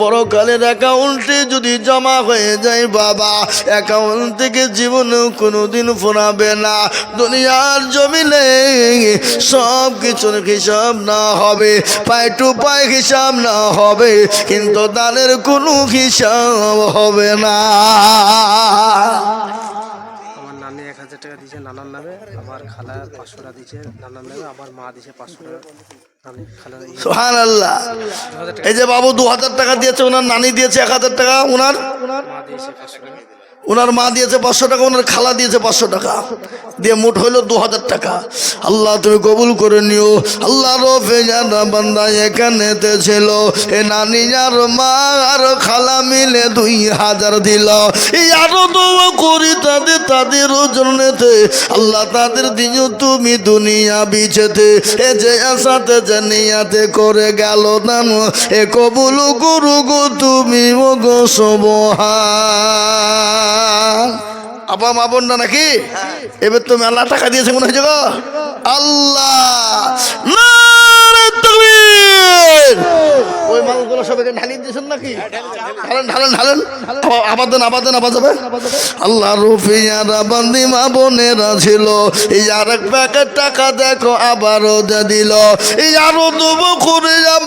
পরকালের অ্যাকাউন্টে যদি জমা হয়ে যায় বাবা অ্যাকাউন্ট থেকে জীবনেও কোনোদিন ফোনাবে না। দুনিয়ার জমিনে সব কিছুর হিসাব না হবে, পায় টু পায় হিসাব না হবে, কিন্তু তাদের কোনো হিসাব হবে না। হাজার টাকা দিয়েছে নানার নামে। আমার খালা পাঁচশো টাকা দিয়েছে নানার নামে। আমার মা দিয়েছে পাঁচশো টাকা। এই সোহান আল্লাহ এই যে বাবু দু হাজার টাকা দিয়েছে ওনার নানি দিয়েছে এক হাজার টাকা ওনার? মা দিয়েছে পাঁচশো টাকা। ওনার মা দিয়েছে পাঁচশো টাকা, ওনার খালা দিয়েছে পাঁচশো টাকা। দিয়ে মোট হইল দু হাজার টাকা। আল্লাহ, তুমি কবুল করে নিও। আল্লাহ বান্দা এখানেতে ছিল। এ নানি আর মা আর খালা মিলে দুই হাজার দিল। এই আরও দোয়া করি তাদের তাদের জন্যতে। আল্লাহ, তাদের দিন তুমি দুনিয়া বিছেতে। এ যে আসাতে জানিয়াতে করে গেল দান এ কবুল গুরু গো তুমি ও গো সোবহান। আপা মা বোন না নাকি? এবার তো মেলা টাকা দিয়েছে মনে হয়েছে গো। আল্লাহ। তাকবীর!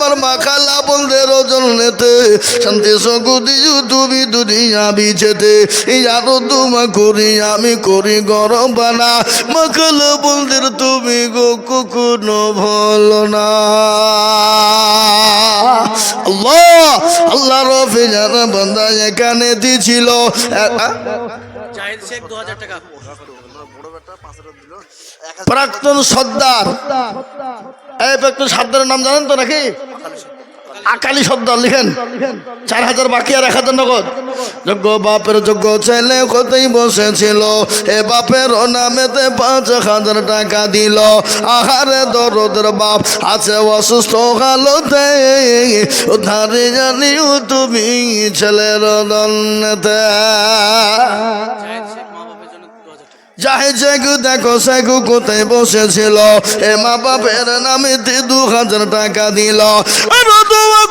মা মা খালা শান্তি তুমি দুনিয়া বিছেতে। এই আরও করি আমি করি গরম বানা। মাখাল বন্ধের তুমি গো কখনো ভালো না। আল্লাহ আল্লাহ রফি যারা বান্দা এখানে দিছিল। প্রাক্তন সর্দার। এই প্রাক্তন সর্দারের নাম জানেন তো নাকি? আকালি সর্দার লিখেন। চার হাজার বাকি আর এক হাজার নগদ। যোগ্য বাপের যোগ্য ছেলে কোথায় বসেছিল? এ বাপের নামেতে পাঁচ হাজার টাকা দিল। আহারে দরদের বাপ আছে অসুস্থ হালতে উদ্ধারে জানিও তুমি ছেলের দন্নেতে জাহিদ শেখ মা বাপের জন্য দু হাজার টাকা যাহে যেগু দেখো সেগু কোথায় বসেছিল? এ মা বাপের নামে দু হাজার টাকা দিল।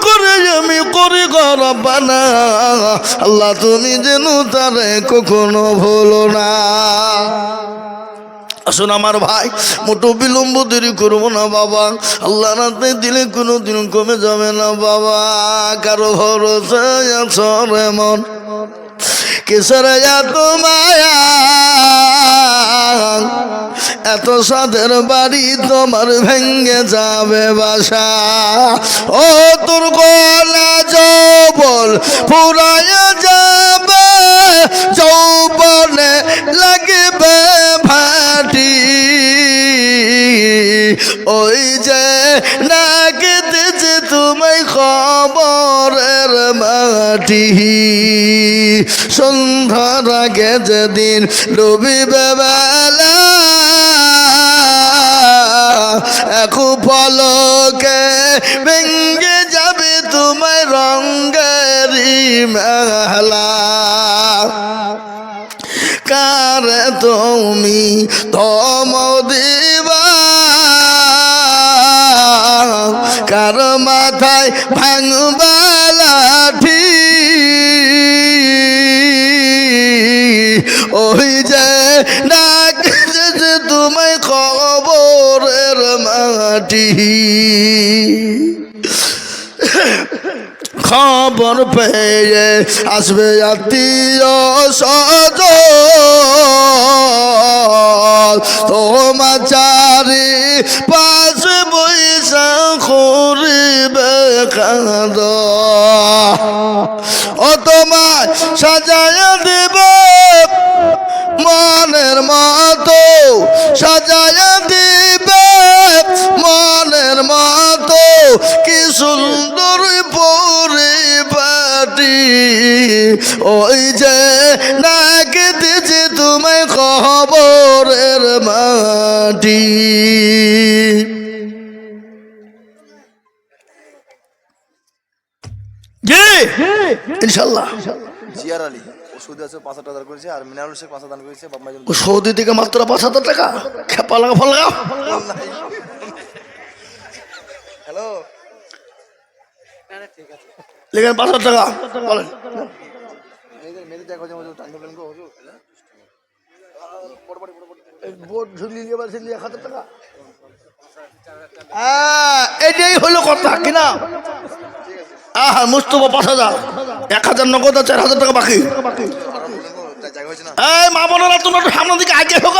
করে আমি করি গরবানা আল্লাহ তুমি যেন তারে কখনো ভুলো না। আসুন আমার ভাই, মোটো বিলম্ব দেরি করব না বাবা। আল্লাহ রাতে দিলে কোনো দিন কমে যাবে না বাবা। কারও ভরসা আছো রে মন। কিসের এত মায়া? এত সাদের বাড়ি তোমার ভেঙ্গে যাবে বাসা। ও তোর গলা যৌবন ফুরায় যাবে, যৌবনে লাগবে ভাটি। ওই যে নাগেতেছে তোমায় খবরের মাটি। সন্ধ্যার আগে যেদিন ডুবিবে বেলা একু ভেঙ্গে যাবে তোমার রঙ্গেরি মেলা। কার তুমি তম দিবা? কার মাথায় ভাঙবা লাঠি। ওই যে ডাক যে তোমায় খবরের মাটি। খবর পেয়ে আসবে আত্মীয় সজ তোমার চারি পাশ বৈশা করিবে কাঁদ। ও তোমার সাজায় দেব মনের মতো সাজায় দিবে কি সুন্দর পরিপাটি ওই যে নাকি দিছি তোমায় খবরের মাটি। জি। ইনশাল্লাহ। জিয়ার আলী ও সৌদি আছে পাঁচ হাজার করেছে আর মিনারুল শেখ পাঁচ হাজার করেছে সৌদি থেকে মাত্র পাঁচ হাজার টাকা। খেপা লাগা ফল লাগা হ্যালো? ঠিক আছে। লেখেন পাঁচ হাজার টাকা। বলেন। এটাই হলো কথা কিনা আহা মুস্তফা পাঁচ হাজার। এক হাজার নগদ আর চার হাজার টাকা বাকি। এই মা বোনেরা তোমরা একটু সামনের দিকে আগে হোক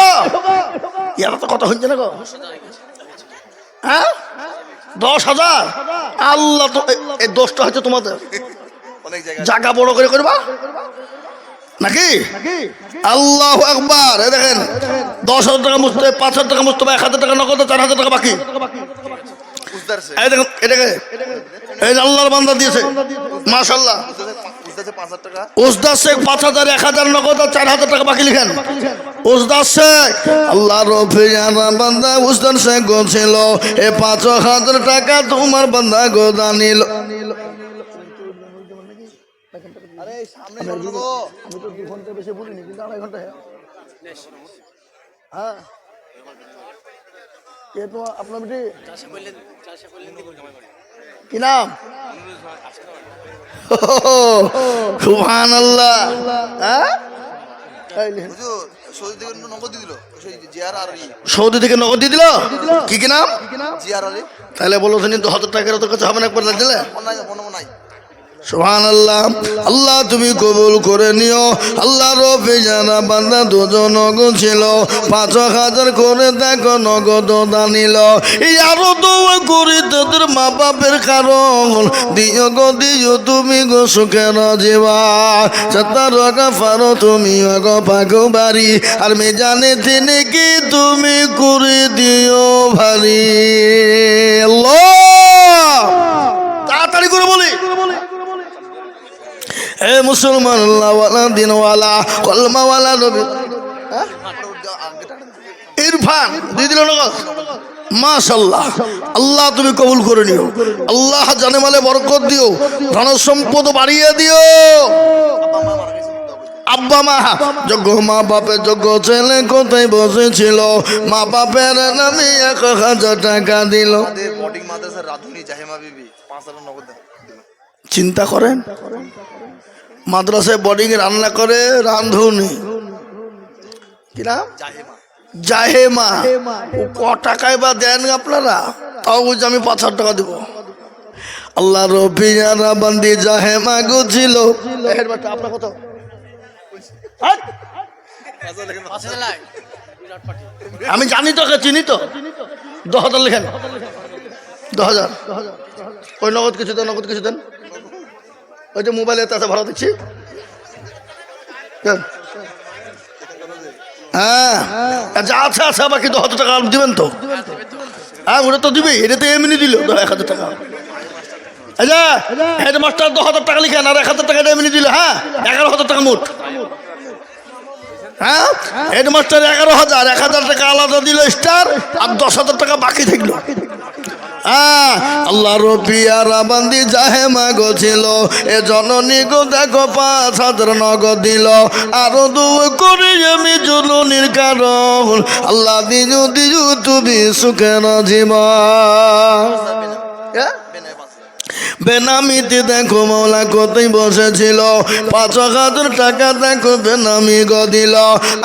ইয়ারা তো কথা হচ্ছে না গো। হ্যাঁ? দশ হাজার? আল্লাহ তো এই দশটা হচ্ছে তোমাদের। অনেক জায়গা জায়গা বড় করে করবা? নাকি? আল্লাহ একবার দেখেন দশ হাজার টাকা মুছতে পাঁচ হাজার টাকা মুছতে এক হাজার টাকা নগদ চার হাজার টাকা বাকি। এই দেখেন এটাকে এই আল্লাহর বান্দা দিয়েছে। মাশাল্লাহ উসদার শেখ পাঁচ হাজার এক হাজার নগদ আর চার হাজার টাকা বাকি লিখেন। উসদার শেখ আল্লাহ বান্দা উসদার শেখ ছিল এ পাঁচ হাজার টাকা তোমার বান্দা গোদা নিল আরে সামনে আমি তো দু ঘণ্টা বেশি বলিনি কিন্তু আড়াই ঘণ্টা হ্যাঁ তো আপনার বেটি। কি নাম? আল্লাহ হ্যাঁ? সৌদি থেকে নগদ দিয়ে দিল। কি কি নাম? তাহলে বলো হাজার টাকার তোর কাছে হবে না একবার দিলে নাই। সুহান আল্লাহ আল্লাহ তুমি কবুল করে নিও। আল্লাহ রফি জানা বান্দা দুজন নগদ ছিল, পাঁচ হাজার করে দেখো নগদ দানিল এই আরও তো করি তোদের মা বাপের কারণ। দিও গো, দিও তুমি গো সুখের জীবা। ফারো, তুমি অগ পাগো বাড়ি আর মে জানে তিনি কি তুমি করে দিও ভারি? তাড়াতাড়ি করে বলি। হে মুসলমান দিনওয়ালা কলমাওয়ালা নবী? ইরফান দিয়ে দিল নগদ মাশাল্লাহ। আল্লাহ তুমি কবুল করে নিও। আল্লাহ জানে মালে বরকত দিও। ধন সম্পদ বাড়িয়ে দিও। আব্বা মা যোগ্য মা বাপের যোগ্য ছেলে কোথায় বসেছিল? মা বাপের নামে এক হাজার টাকা দিল। চিন্তা করেন? মাদ্রাসায় বোর্ডিং রান্না করে রাঁধুনি। কি নাম? জাহেমা। ক টাকায় বা দেন আপনারা? তাও বুঝি আমি পাঁচ হাজার টাকা দেবো। আল্লাহ রফিয়ারা বান্দি জাহেমা গুছিল। আপনার কত? হাট! আমি জানি তো ওকে চিনি তো। দশ হাজার লেখেন। দশ হাজার। ওই নগদ কিছু দেন নগদ কিছু দেন। ওই যে মোবাইলে তাতে ভাড়া দিচ্ছি দেন। হ্যাঁ। যা হাজার টাকা দিবেন তো। হ্যাঁ ওটা তো দিবি এটা তো এমনি এক হাজার টাকা। হেডমাস্টার হাজার টাকা লিখেন, আর এক হাজার টাকা এমনি দিল হ্যাঁ? এগারো হাজার টাকা মোট। হ্যাঁ? হেডমাস্টার এগারো হাজার, এক হাজার টাকা আলাদা দিল স্টার, আর দশ হাজার টাকা বাকি থাকল। হ্যাঁ আল্লাহ রবিয়া বান্দি যাহে মাগো ছিল। এ জননী গো দেখো পাঁচ হাজার নগদ দিল। আরও দু করে আমি জননীর কারণ। আল্লাহ দিজু দিজু তুমি সুখের জীবন। বেনামিতে দেখো মৌলা কতই বসেছিল। পাঁচ হাজার টাকা দেখো বেনামি গদিল।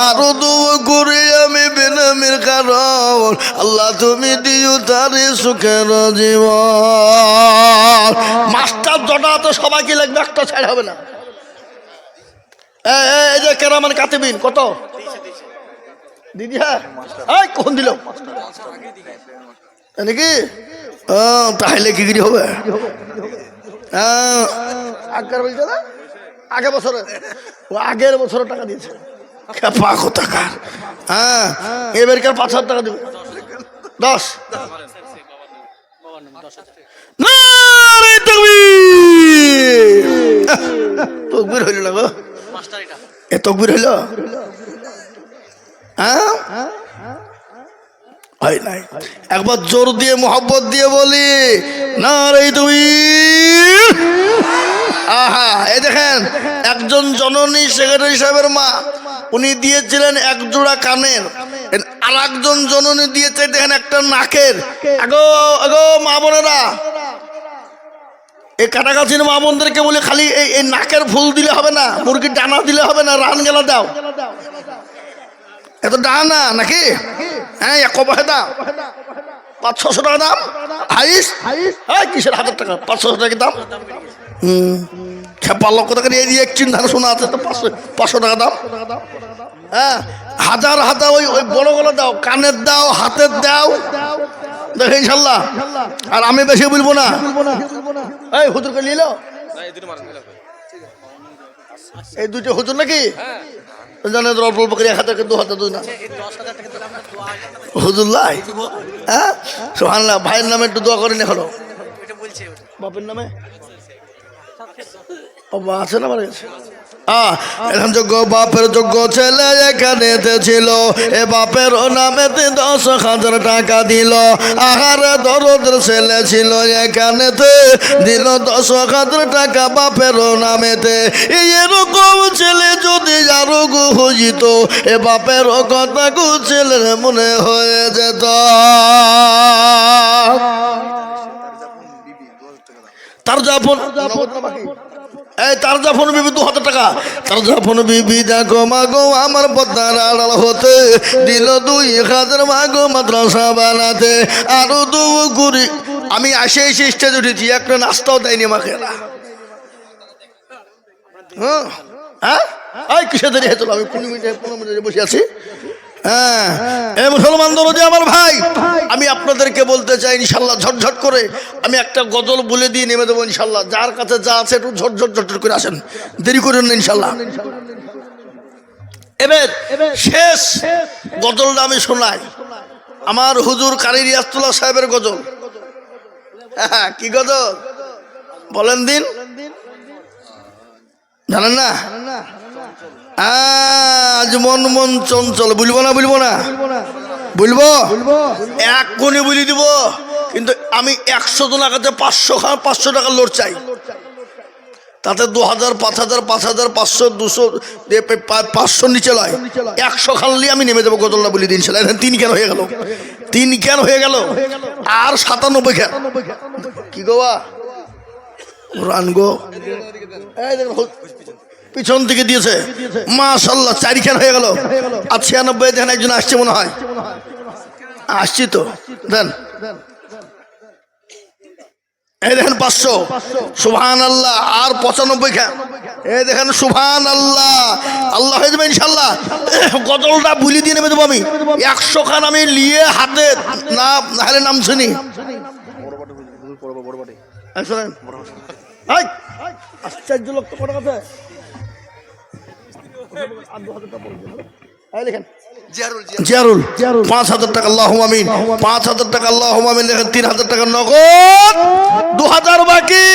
আরও দু করে আমি বেনামির কারণ। আল্লাহ তুমি দিও তারে সুখের জীবন। মাস্টার জটা তো সবাইকে লাগবে? একটা ছাড় হবে না। এই, যে কেরামান কাতিবিন কত? দিদি হ্যাঁ? কখন দিল? নাকি? ও তাহলে কি কি হবে। হ্যাঁ, আগের বলছে না? আগে বছরে। ও আগের বছরে টাকা দিয়েছে। খেপা হ্যাঁ এবারকার পাঁচ হাজার টাকা দেবে। দশ। নারে তকবীর! তকবীর হইল না গো। এ তকবীর হইল? হ্যাঁ? হয় নাই। একবার জোর দিয়ে, মোহব্বত দিয়ে বলি না রে তুমি আহা, এই দেখেন, একজন জননী সেক্রেটারি সাহেবের মা, উনি দিয়েছিলেন এক জোড়া কানের। আর একজন জননী দিয়েছে, দেখেন, একটা নাকের। আগো আগো, মা বোনেরা। এই কাটাকাছির মা বোনদেরকে বলি, খালি এই এই নাকের ফুল দিলে হবে না, মুরগির ডানা দিলে হবে না রান গেলা দাও। এত ডানা নাকি? হ্যাঁ এক কবাহে দাম। পাঁচ ছশো টাকা দাম। হাইস? হ্যাঁ কিসের হাজার টাকা? পাঁচ ছশো টাকা দাম? হুম। খেপার লক্ষ টাকা এই দিয়ে একচিন শোনা আছে, তো পাঁচশো পাঁচশো টাকা দাম। হ্যাঁ হাজার হাজার ওই ওই বড়গুলো দাও, কানের দাও, হাতের দাও। দেখে ইনশাল্লাহ। আর আমি বেশি বলব না। এই, হুজুরকে নিল এই দুটো হুজুর নাকি? জানে অল্প অল্প করে এক হাজার দু হাজার দুই না? হুজুল্লাহ হ্যাঁ? সোহান্লা ভাইয়ের নামে একটু দোয়া করেন এখনও। বাপের নামে? আছে না মারা গেছে? আহ, এখন যোগ্য বাপের যোগ্য ছেলে এখানে ছিল এ বাপের নামেতে দশ হাজার টাকা দিল। আহারে দরদের ছেলে ছিল এখানেতে দিল দশ হাজার টাকা বাপের নামেতে এই এরকম ছেলে যদি আরও হইত এ বাপের কথা গু ছেলের মনে হয়ে যেত। তার যাপন। এই, তার যাপন বিবি, দু হাজার টাকা। তার যাপন বিবি, দেখো মাগো আমার পদ্মার আড়াল হতে দিল দুই হাজার মাগো মাদ্রাসা বানাতে। আরও দু কুড়ি। আমি আসে এসে স্টেজ উঠেছি, একটা নাস্তাও দেয়নি আমাকে। হ্যাঁ? হ্যাঁ? কিসে দেরি হয়েছিল? আমি পনেরো মিনিটে পনেরো মিনিটে বসে আছি। হ্যাঁ। এ মুসলমান দরজে আমার ভাই আমি আপনাদেরকে বলতে চাই ইনশাল্লাহ ঝটঝট করে আমি একটা গজল বলে দিয়ে নেমে দেবো ইনশাল্লাহ। যার কাছে যা আছে একটু ঝটঝট ঝটঝট করে আসেন। দেরি করেন ইনশাল্লাহ। এবার শেষ গজলটা আমি শোনাই। আমার হুজুর কারি রিয়াস্তুল্লাহ সাহেবের গজল। হ্যাঁ কি গজল? বলেন দিন। জানেন না? আজ মন মন চঞ্চল বুঝব না বুঝব না? বুঝব এক কোণে বলি দিব, কিন্তু আমি একশো জন কাছে পাঁচশো পাঁচশো টাকা লোড চাই। তাতে দু হাজার, পাঁচ হাজার পাঁচ হাজার, পাঁচশো, দুশো দিয়ে পে- পা- নিচে লয়। একশো খানলি আমি নেমে দেবো গজলটা বলি দিন ছিল তিন কেন হয়ে গেল? তিন কেন হয়ে গেল? আর সাতানব্বই কেন? কি গোয়া রান গো? পিছন থেকে দিয়েছে। মাশাল্লাহ চারিখান হয়ে গেল। আর ছিয়ানব্বই দেখেন একজন আসছে মনে হয়। আসছি তো। দেন। এই দেখেন পাঁচশো। সুভান আল্লাহ আর পঁচানব্বই খান এই দেখেন সুভান আল্লাহ আল্লাহ হয়ে যাবে ইনশাল্লাহ। গজলটা বুলি দিয়ে নেবে দেবো আমি। একশো খান আমি নিয়ে হাতে না নাহলে নাম শুনি এই শোনেন। এই, আশ্চর্য লোক তো কথা জিয়ারুল পাঁচ হাজার টাকা আল্লাহ আমিন। পাঁচ হাজার টাকা আল্লাহ আমিন। লেখেন তিন হাজার টাকা নগদ। দু হাজার বাকি।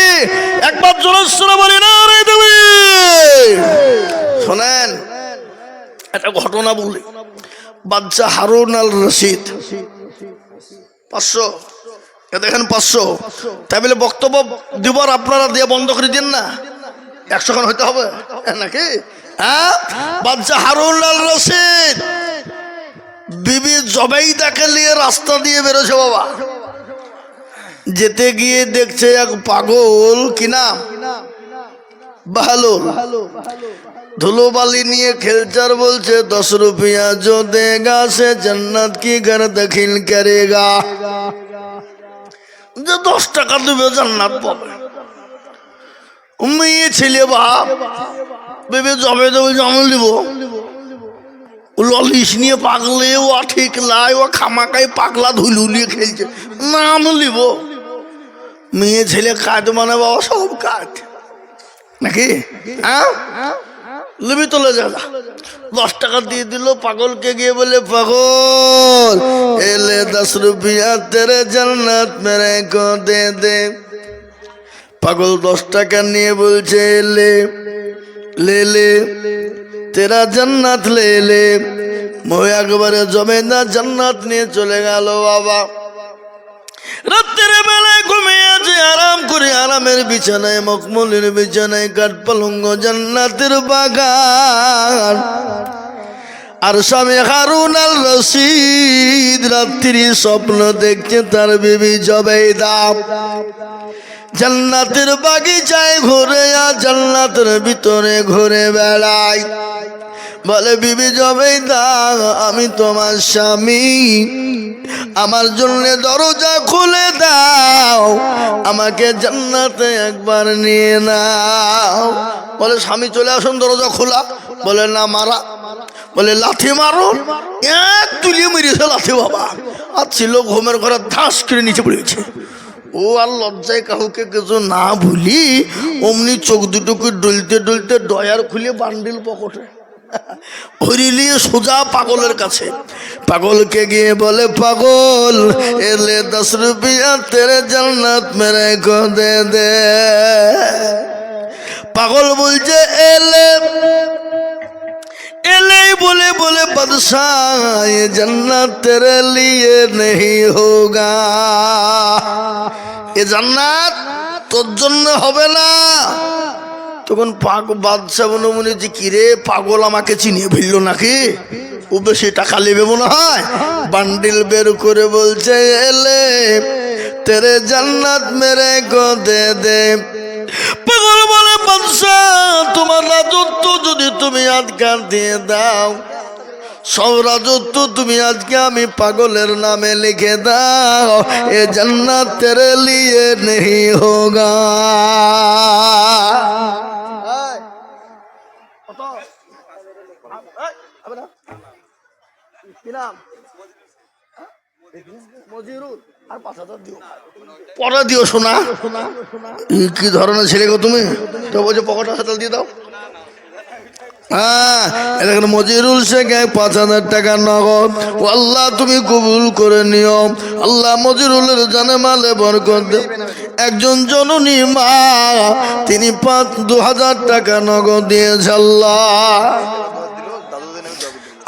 একবার জোরস্বরে বলি না রে তুমি শোনেন একটা ঘটনা বলি। বাচ্চা হারুন আল রশিদ। পাঁচশো। এ দেখেন পাঁচশো। তাই বলে বক্তব্য দিবার আপনারা দিয়ে বন্ধ করে দিন না। একশো খান হইতে হবে নাকি? হ্যাঁ? বাচ্চা হারুন আল রশিদ। বিবি জবাইদাকে নিয়ে রাস্তা দিয়ে বেরোছে বাবা। যেতে গিয়ে দেখছে এক পাগল কিনা নাম? ভালো ধুলোবালি নিয়ে খেলচার বলছে, দশ রুপিয়া জো দেগা সে জন্নত কি ঘর দখিল করেগা? যে দশ টাকা দেবে জান্নাত পাবে। মেয়ে ছেলে বাপ। ভেবে জবে দেবে জমল দিব। ও ললিশ নিয়ে পাগলে, ও ঠিক লাই ও খামাকাই পাগলা ধুলুলিয়ে খেলছে। নাম লিব মেয়ে, ছেলে কাজ মানে বাবা সব কাজ নাকি? হ্যাঁ? লিবি তোলে যা। দশ টাকা দিয়ে দিল, পাগলকে গিয়ে বলে, পাগল, এলে দশ রুপিয়া তেরে জান্নাত মেরে কো দে দে। পাগল দশ টাকা নিয়ে বলছে লে লে লে তেরা জান্নাত লে লে মই একবারে জমে না জান্নাত নিয়ে চলে গেল বাবা। রাত্রের বেলায় ঘুমিয়েছে আরাম করে আরামের বিছানায় মকমলের বিছানায় কাঠ পালঙ্গ জান্নাতের বাগান। আর স্বামী হারুন আল রশিদ রাত্রি স্বপ্ন দেখছে তার বিবি জবেদা জান্নাতের বাগিচায় ঘুরে আর জান্নাতের ভিতরে ঘুরে বেড়াই। বলে, বিবি জবে দাও আমি তোমার স্বামী। আমার জন্য দরজা খুলে দাও। আমাকে জান্নাতে একবার নিয়ে নাও। বলে, স্বামী, চলে আসুন, দরজা খোলা। বলে, না, মারা। বলে লাঠি মারো এক তুলিয়ে মেরেছে লাঠি বাবা। আর ছিল ঘুমের ঘরে ধাস করে নিচে পড়েছে ও আর লজ্জায় কাউকে কিছু না ভুলি অমনি চোখ দুটোকে ডলতে ডলতে ডয়ার খুলে বান্ডিল পকেটে। হরিলিয়ে সোজা পাগলের কাছে। পাগলকে গিয়ে বলে, পাগল, এলে দশ রুপিয়া তেরে জান্নাত মেরে কো দে দে। পাগল বলছে, এলে এলেই বলে বলে, বাদশাহ জান্নাত তেরে লিয়ে নেই হোগা। এ জান্নাত তোর জন্য হবে না। তখন পাগ বাদশাহ মনে মনে যে কিরে পাগল আমাকে চিনিয়ে ফেলল নাকি? ও বেশি টাকা নেবে মনে হয়? বান্ডিল বের করে বলছে, এলে, তেরে জান্নাত মেরে গো দে দে। তোমার রাজত্ব যদি তুমি আজকাল দিয়ে দাও, সব রাজত্ব তুমি আজকে আমি পাগলের নামে লিখে দাও, এ জান্নাত লিয়ে নেই হোগা। পরে দিও। শোনা কি ধরনের ছেলে গো তুমি? তো দিয়ে দাও। হ্যাঁ পাঁচ হাজার নগদ। আল্লাহ, তুমি কবুল করে নিও। আল্লাহ মজিরুলের জানে মালে বরকত। একজন জননী মা, তিনি পাঁচ, দু হাজার টাকা নগদ দিয়েছে আল্লাহ।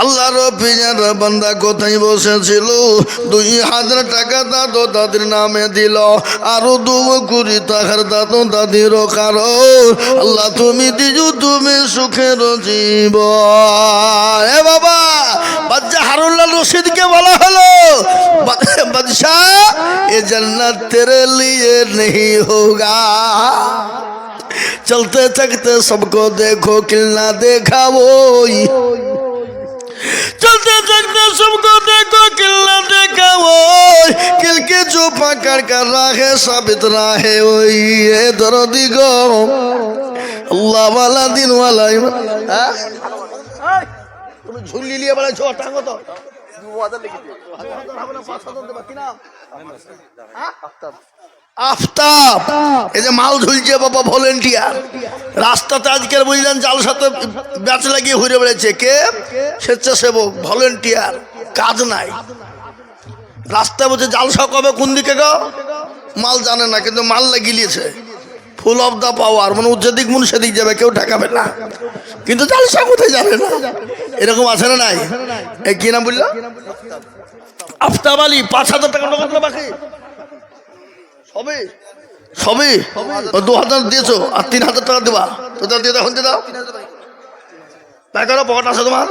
আল্লাহ রফিজারা বান্দা কোথায় বসেছিল? দুই হাজার টাকা দাদু দাদির নামে দিল। আরও দু কুড়ি টাকার দাদু দাদির কারও আল্লাহ তুমি দিজু তুমি সুখের জীব। এ বাবা বাচ্চা হারুল্লাহ রশিদকে বলা হলো। বাদশাহ এ জান্নাত তেরে লিয়ে নেই হোগা। চলতে চলতে সবকো দেখো, কিলনা দেখাবো চলতে চলতে সবকো দেখো, কিল্লা দেখা, ওই। কিলকে চোপা কারকার রাখে সাবিত রাখে ওই এ দরদি গো। আল্লাহ ওয়ালা দিন হ্যাঁ? তুমি ঝুলি লিয়ে হাজার হাজার হবে না পাঁচ হাজার দেবা হ্যাঁ? আফতাব এই যে মাল ঝুলছে বাবা ভলেন্টিয়ার। রাস্তাতে আজকের বুঝলেন জাল সাথে ব্যাচ লাগিয়ে ঘুরে বেড়েছে কে? স্বেচ্ছাসেবক ভলেন্টিয়ার। কাজ নাই। রাস্তায় বলছে জালসা কবে কোন দিকে গো? মাল জানে না কিন্তু মাল লাগিয়েছে ফুল অফ দা পাওয়ার মানে যেদিক মন সেদিক যাবে কেউ ঠেকাবে না। কিন্তু জালসা কোথায় যাবে না? এরকম আছে না নাই? কি নাম বলল? আফতাব আলী পাঁচ হাজার টাকা নগদ বাকি? সবে সবে দু হাজার দিয়েছ, আর তিন হাজার টাকা দেবা। তোদের দিয়ে এখন দিয়ে দাও। তাই করো, পকেট আছে তোমার।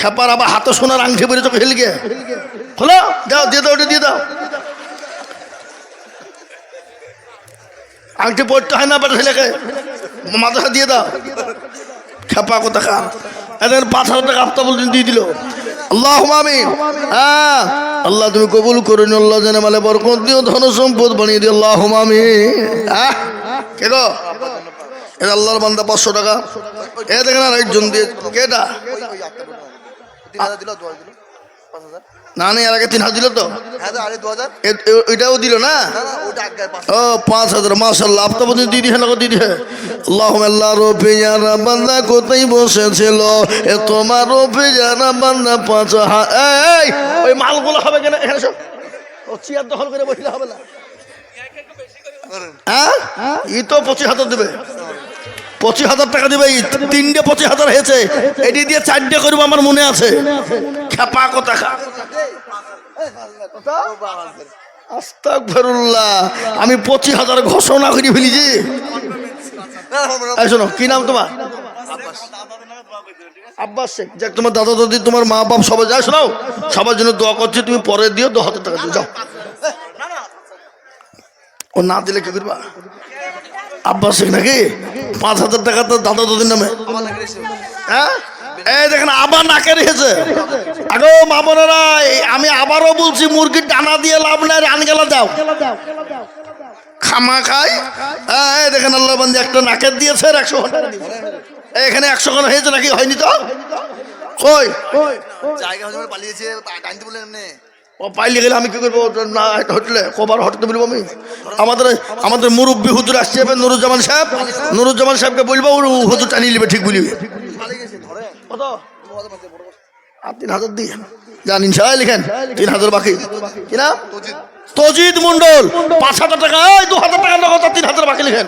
খেপার আবার হাতে সোনার আংটি বেরিয়ে চোখে হেলিকে। হলো দাও দিয়ে দাও, ওটা দিয়ে দাও। আংটি পড়তে হয় না বেটা ছেলেকে। মাথাটা দিয়ে দাও। খেপা কোথা খা এদের পাঁচ হাজার টাকা হপ্তা বলছেন দিয়ে দিল। হ্যাঁ আল্লাহ তুমি কবুল করে নি আল্লাহ জানে মালে বরকত দিও, ধন সম্পদ বানিয়ে দিও আল্লাহ মামি হ্যাঁ কে আল্লাহর বান্দা পাঁচশো টাকা। এ দেখেন আর একজন দিয়ে কেটা? দিল দিল, পাঁচ হাজার। না নেই আর আগে তিন হাজার দিল তো। হ্যাঁ এটাও দিল না? ও পাঁচ হাজার মাসাল্লাহ আপনার মধ্যে দিদি হ্যাঁ দিদি হ্যাঁ। আল্লাহ রফি যারা বান্দা কোথায় বসেছিল? এ তোমার রফি যারা বান্দা পাঁচ হা- এই ওই মালগুলো হবে কেন? এখানে সব ও চেয়ার দখল করে বসলে হবে না। হ্যাঁ? ই তো পঁচিশ হাজার দেবে। পঁচিশ হাজার টাকা দিবে তিনটে পঁচিশ হাজার হয়েছে। এটি দিয়ে চারটে করব আমার মনে আছে। খেপা কথা আমি পঁচিশ হাজার ঘোষণা করে ফেলেছি। শোনো, কি নাম তোমার? আব্বাস শেখ। যাক, তোমার দাদা দাদি, তোমার মা বাপ সবাই যায়। শোনাও সবার জন্য দোয়া করছি, তুমি পরে দিও দু হাজার টাকা দিও, যাও। ও না দিলে কি করবা? আব্বাস শেখ নাকি? পাঁচ হাজার টাকা তো দাদা দাদির নামে। হ্যাঁ? এই দেখেন আবার নাকে রেখেছে আগো, মা বোনেরা আমি আবারও বলছি মুরগির ডানা দিয়ে লাভ নাই, রান গেলা দাও। খামা খাই। হ্যাঁ এই দেখেন, আল্লাহ বান্দি, একটা নাকের দিয়েছে একশো দিয়েছে। এখানে একশো খানা হয়েছে নাকি? হয়নি তো? কই? জায়গা পালিয়েছে ও পাইলে গেলে আমি কি করব? না এটা হটলে কবার হটতে বলব আমি? আমাদের আমাদের মুরব্বী হুজুর আসছে এবার নুরুজ্জামান সাহেব। নুরুজ্জামান সাহেবকে বলব হুজুর টানিয়ে নেবে ঠিক বলিবে। কত? আর তিন হাজার দিয়ে। যান ইনশাল্লাহ লিখেন। তিন হাজার বাকি। কি নাম? তজিদ মন্ডল পাঁচ হাজার টাকা। এই দু হাজার টাকা নগদ তিন হাজার বাকি লিখেন।